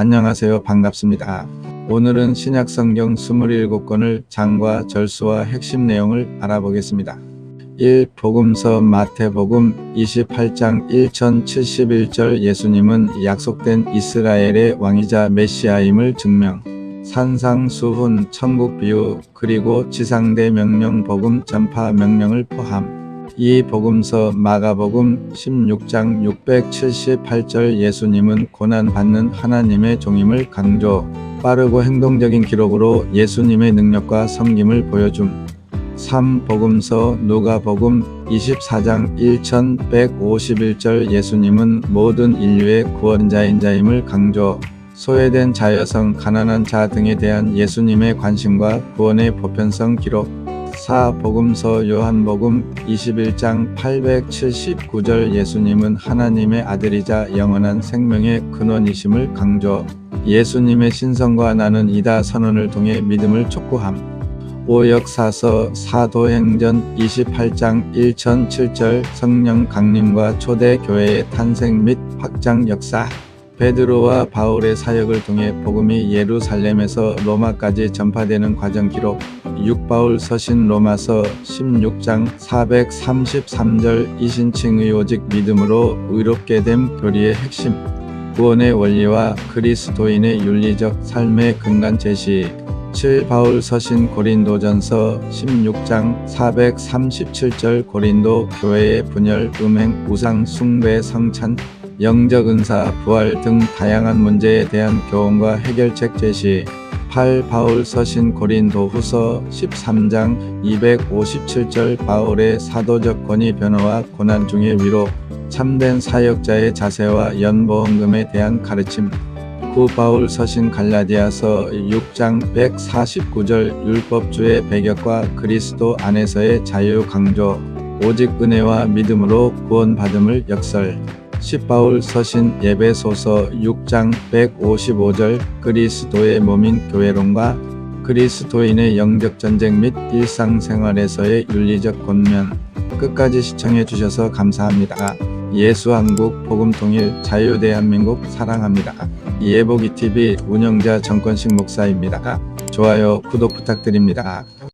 안녕하세요. 반갑습니다. 오늘은 신약 성경 27권을 장과 절수와 핵심 내용을 알아보겠습니다. 1. 복음서 마태복음 28장 1071절 예수님은 약속된 이스라엘의 왕이자 메시아임을 증명 산상수훈 천국 비유 그리고 지상대 명령 복음 전파 명령을 포함 이 복음서 마가복음 16장 678절 예수님은 고난받는 하나님의 종임을 강조 빠르고 행동적인 기록으로 예수님의 능력과 섬김을 보여줌 3. 복음서 누가복음 24장 1151절 예수님은 모든 인류의 구원자인 자임을 강조 소외된 자 여성 가난한 자 등에 대한 예수님의 관심과 구원의 보편성 기록 4. 복음서 요한복음 21장 879절 예수님은 하나님의 아들이자 영원한 생명의 근원이심을 강조 예수님의 신성과 나는 이다 선언을 통해 믿음을 촉구함 5. 역사서 사도행전 28장 1007절 성령 강림과 초대 교회의 탄생 및 확장 역사 베드로와 바울의 사역을 통해 복음이 예루살렘에서 로마까지 전파되는 과정 기록 6바울 서신 로마서 16장 433절 이신칭 의 오직 믿음으로 의롭게 됨 교리의 핵심 구원의 원리와 그리스도인의 윤리적 삶의 근간 제시. 7 바울 서신 고린도전서 16장 437절 고린도 교회의 분열, 음행, 우상, 숭배, 성찬, 영적 은사, 부활 등 다양한 문제에 대한 교훈과 해결책 제시. 8 바울 서신 고린도 후서 13장 257절 바울의 사도적 권위 변화와 고난 중의 위로 참된 사역자의 자세와 연보험금에 대한 가르침. 9 바울 서신 갈라디아서 6장 149절 율법주의 배격과 그리스도 안에서의 자유 강조. 오직 은혜와 믿음으로 구원받음을 역설 10바울 서신 예배소서 6장 155절 그리스도의 몸인 교회론과 그리스도인의 영적 전쟁 및 일상생활에서의 윤리적 권면 끝까지 시청해 주셔서 감사합니다. 예수한국 복음통일 자유대한민국 사랑합니다. 예복이TV 운영자 정권식 목사입니다. 좋아요 구독 부탁드립니다.